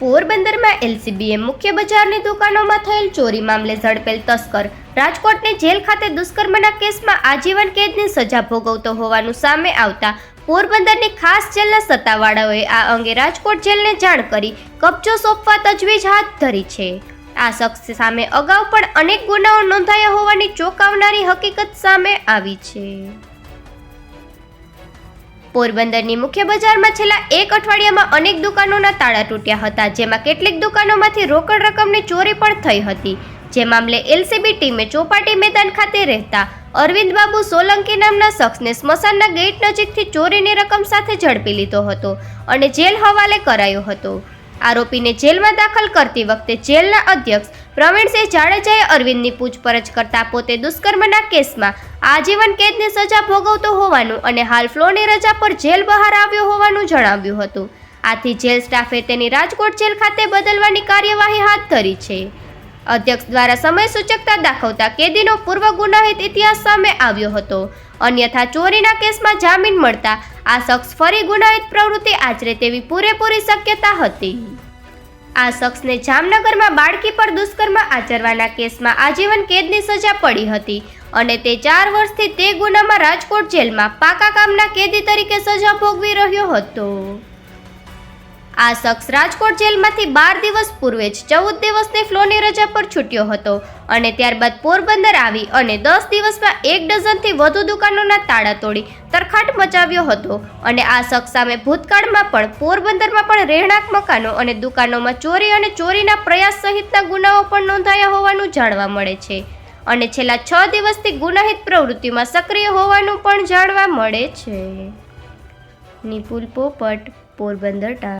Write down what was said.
પોરબંદરમાં એલસીબીએ મુખ્ય બજારની દુકાનોમાં થયેલ ચોરી મામલે ઝડપેલ તસ્કર. રાજકોટની જેલ ખાતે દુષ્કર્મના કેસમાં આજીવન કેદની સજા ભોગવતો હોવાનું સામે આવતા પોરબંદરની ખાસ જેલના સત્તાવાળાઓએ આ અંગે રાજકોટ જેલને જાણ કરી કબજો સોંપવા તજવીજ હાથ ધરી છે. આ શખ્સ સામે અગાઉ પણ અનેક ગુનાઓ નોંધાયા હોવાની ચોંકાવનારી હકીકત સામે આવી છે. પોરબંદરની મુખ્ય બજારમાં છેલ્લા એક અઠવાડિયામાં અનેક દુકાનોના તાળા તૂટ્યા હતા, જેમાં કેટલીક દુકાનોમાંથી રોકડ રકમની ચોરી પણ થઈ હતી. જે મામલે એલસીબી ટીમે ચોપાટી મેદાન ખાતે રહેતા અરવિંદ બાબુ સોલંકી નામના શખ્સને સ્મશાનના ગેટ નજીકથી ચોરીની રકમ સાથે ઝડપી લીધો હતો અને જેલ હવાલે કરાયો હતો. આરોપીને જેલમાં દાખલ કરતી વખતે જેલના અધ્યક્ષ પ્રવીણસિંહ જાડેજાએ અરવિંદની પૂછપરછ કરતા પોતે દુષ્કર્મના કેસમાં આજીવન કેદની સજા ભોગવતો હોવાનું અને હાલ ફ્લોની રજા પર જેલ બહાર આવ્યો હોવાનું જણાવ્યું હતું. આથી જેલ સ્ટાફે તેની રાજકોટ જેલ ખાતે બદલવાની કાર્યવાહી હાથ ધરી છે. અધ્યક્ષ દ્વારા સમય સૂચકતા દાખવતા કેદીનો પૂર્વ ગુનાહિત ઇતિહાસ સામે આવ્યો હતો. અન્યથા ચોરીના કેસમાં જામીન મળતા આ શખ્સ ફરી ગુનાહિત પ્રવૃત્તિ આચરે તેવી પૂરેપૂરી શક્યતા હતી. આ શખ્સને જામનગરમાં બાળકી પર દુષ્કર્મ આચરવાના કેસમાં આજીવન કેદની સજા પડી હતી અને તે ચાર વર્ષથી તે ગુનામાં રાજકોટ જેલમાં પાકા કામના કેદી તરીકે સજા ભોગવી રહ્યો હતો. આ શખ્સ રાજકોટ જેલમાંથી બાર દિવસ પૂર્વે જ ચૌદ દિવસની ફ્લોની રજા પર છૂટ્યો હતો અને ત્યારબાદ પોરબંદર આવી અને દસ દિવસમાં એક ડઝનથી વધુ દુકાનોના તાળા તોડી તરખાટ મચાવ્યો હતો. અને આ શખ્સ સામે ભૂતકાળમાં પણ પોરબંદરમાં પણ રહેણાંક મકાનો અને દુકાનોમાં ચોરી અને ચોરીના પ્રયાસ સહિતના ગુનાઓ પણ નોંધાયા હોવાનું જાણવા મળે છે. અને છેલ્લા છ દિવસથી ગુનાહિત પ્રવૃત્તિમાં સક્રિય હોવાનું પણ જાણવા મળે છે. નિપુલ પોપટ, પોરબંદર ટા